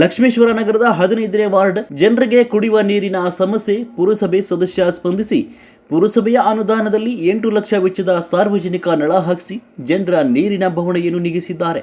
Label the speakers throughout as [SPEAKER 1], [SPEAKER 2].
[SPEAKER 1] ಲಕ್ಷ್ಮೇಶ್ವರ ನಗರದ ಹದಿನೈದನೇ ವಾರ್ಡ್ ಜನರಿಗೆ ಕುಡಿಯುವ ನೀರಿನ ಸಮಸ್ಯೆ ಪುರಸಭೆ ಸದಸ್ಯ ಸ್ಪಂದಿಸಿ. ಪುರಸಭೆಯ ಅನುದಾನದಲ್ಲಿ ಎಂಟು ಲಕ್ಷ ವೆಚ್ಚದ ಸಾರ್ವಜನಿಕ ನಳ ಹಾಕಿಸಿ ಜನರ ನೀರಿನ ಬವಣೆಯನ್ನು ನೀಗಿಸಿದ್ದಾರೆ.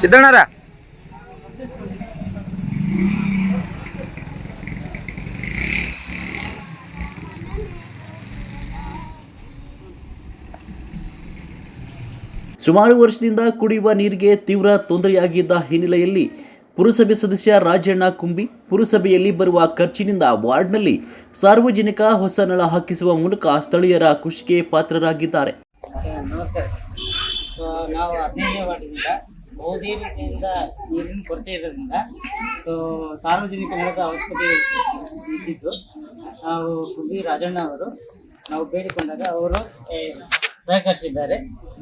[SPEAKER 2] ಸಿದ್ದಣ್ಣರ?
[SPEAKER 1] ಸುಮಾರು ವರ್ಷದಿಂದ ಕುಡಿಯುವ ನೀರಿಗೆ ತೀವ್ರ ತೊಂದರೆಯಾಗಿದ್ದ ಹಿನ್ನೆಲೆಯಲ್ಲಿ ಪುರಸಭೆ ಸದಸ್ಯ ರಾಜಣ್ಣ ಕುಂಬಿ ಪುರಸಭೆಯಲ್ಲಿ ಬರುವ ಖರ್ಚಿನಿಂದ ವಾರ್ಡ್ನಲ್ಲಿ ಸಾರ್ವಜನಿಕ ಹೊಸ ನಳ ಹಾಕಿಸುವ ಮೂಲಕ ಸ್ಥಳೀಯರ ಖುಷಿಗೆ ಪಾತ್ರರಾಗಿದ್ದಾರೆ.
[SPEAKER 3] ಸೊ ನಾವು ಹದಿನೈದನೇ ವಾರ್ಡಿನಿಂದ ಬಹುದೇ ರೀತಿಯಿಂದ ನೀರಿನ ಕೊರತೆ ಇರೋದ್ರಿಂದ ಸೊ ಸಾರ್ವಜನಿಕ ನೆಲದ ಅವಶ್ಯಕತೆ ಇದ್ದಿದ್ದು, ನಾವು ಕುಂಬಿ ರಾಜಣ್ಣ ಅವರು, ನಾವು ಬೇಡಿಕೊಂಡಾಗ ಅವರು ಸಹಕರಿಸಿದ್ದಾರೆ,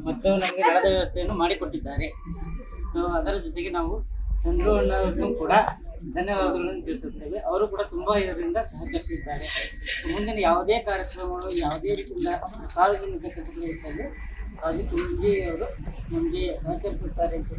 [SPEAKER 3] ಮತ್ತು ನಮಗೆ ನೆಲದ ವ್ಯವಸ್ಥೆಯನ್ನು ಮಾಡಿಕೊಟ್ಟಿದ್ದಾರೆ. ಸೊ ಅದರ ಜೊತೆಗೆ ನಾವು ಚಂದ್ರು ಅಣ್ಣವ್ರಿಗೂ ಕೂಡ ಧನ್ಯವಾದಗಳನ್ನು ತಿಳಿಸುತ್ತೇವೆ. ಅವರು ಕೂಡ ತುಂಬ ಇದರಿಂದ ಸಹಕರಿಸಿದ್ದಾರೆ. ಮುಂದಿನ ಯಾವುದೇ ಕಾರ್ಯಕ್ರಮಗಳು ಯಾವುದೇ ರೀತಿಯಿಂದ ಸಾರ್ವಜನಿಕ ಕಟ್ಟಿಗೆ ಇದ್ದಲ್ಲಿ ರಾಜು ತುಂಬಿ ಅವರು ನಮಗೆ ಸಹಕರಿಸುತ್ತಾರೆ ಅಂತ